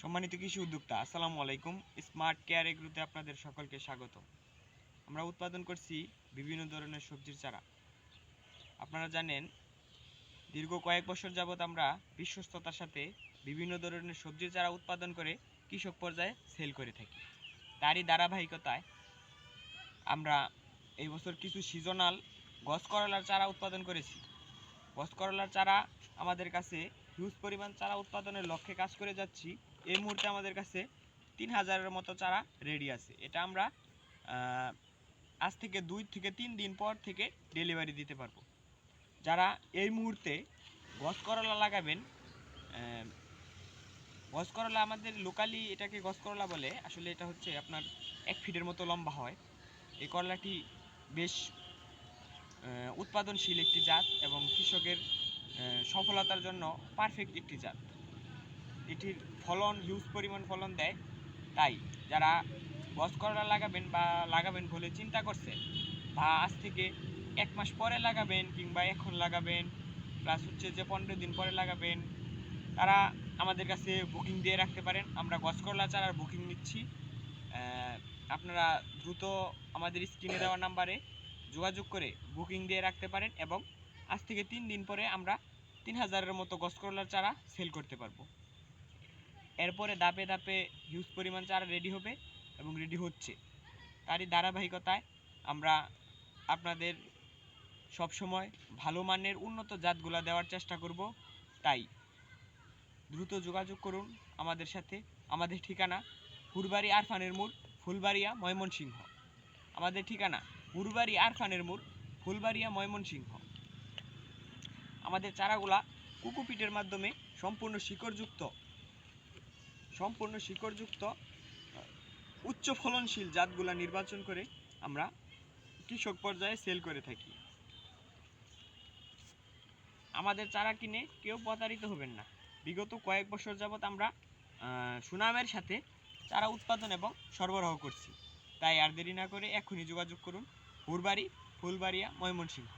সম্মানিত কৃষি উদ্যোক্তা, আসসালামু আলাইকুম। স্মার্ট কেয়ার এগ্রোতে আপনাদের সকলকে স্বাগত। আমরা উৎপাদন করছি বিভিন্ন ধরনের সবজির চারা। আপনারা জানেন, দীর্ঘ কয়েক বছর যাবৎ আমরা বিশ্বস্ততার সাথে বিভিন্ন ধরনের সবজির চারা উৎপাদন করে কৃষক পর্যায়ে সেল করে থাকি। তারই ধারাবাহিকতায় আমরা এই বছর কিছু সিজনাল গছ করলার চারা উৎপাদন করেছি। করলার চারা আমাদের কাছে হিউজ পরিমাণ চারা উৎপাদনের লক্ষ্যে কাজ করে যাচ্ছি। এই মুহূর্তে আমাদের কাছে তিন হাজারের মতো চারা রেডি আছে। এটা আমরা আজ থেকে দুই থেকে তিন দিন পর থেকে ডেলিভারি দিতে পারব। যারা এই মুহূর্তে গছ করলা লাগাবেন গছ করলা আমাদের লোকালি এটাকে গছ করলা বলে, আসলে এটা হচ্ছে আপনার এক ফিটের মতো লম্বা হয়। এই করলাটি বেশ উৎপাদনশীল একটি জাত এবং কৃষকের সফলতার জন্য পারফেক্ট একটি জাত। এটির ফলন হিউজ পরিমাণ ফলন দেয়। তাই যারা গছ করলা লাগাবেন বা লাগাবেন বলে চিন্তা করছে বা আজ থেকে এক মাস পরে লাগাবেন কিংবা এখন লাগাবেন প্লাস হচ্ছে যে পনেরো দিন পরে লাগাবেন, তারা আমাদের কাছে বুকিং দিয়ে রাখতে পারেন। আমরা গছ করলা চারার বুকিং নিচ্ছি। আপনারা দ্রুত আমাদের স্ক্রিনে দেওয়া নাম্বারে যোগাযোগ করে বুকিং দিয়ে রাখতে পারেন এবং আজ থেকে তিন দিন পরে আমরা তিন হাজারের মতো গছ করলার চারা সেল করতে পারব। এরপরে ধাপে ধাপে হিউজ পরিমাণ চারা রেডি হবে এবং রেডি হচ্ছে। তারই ধারাবাহিকতায় আমরা আপনাদের সব সময় ভালো মানের উন্নত জাতগুলা দেওয়ার চেষ্টা করব। তাই দ্রুত যোগাযোগ করুন আমাদের সাথে। আমাদের ঠিকানা ফুরবাড়ি আরফানের মোড়, ফুলবাড়িয়া ময়মনসিংহ। আমাদের ঠিকানা ফুরবাড়ি আরফানের মোড়, ফুলবাড়িয়া ময়মনসিংহ। আমাদের চারাগুলা কুকুপিটের মাধ্যমে সম্পূর্ণ শিকড়যুক্ত সম্পূর্ণ শিকড়যুক্ত, উচ্চ ফলনশীল জাতগুলা নির্বাচন করে আমরা কৃষক পর্যায়ে সেল করে থাকি। আমাদের চারা কিনে কেউ প্রতারিত হবেন না। বিগত কয়েক বছর যাবৎ আমরা সুনামের সাথে চারা উৎপাদন এবং সরবরাহ করছি। তাই আর দেরি না করে এখনই যোগাযোগ করুন। ফুলবাড়ি ফুলবাড়িয়া ময়মনসিংহ।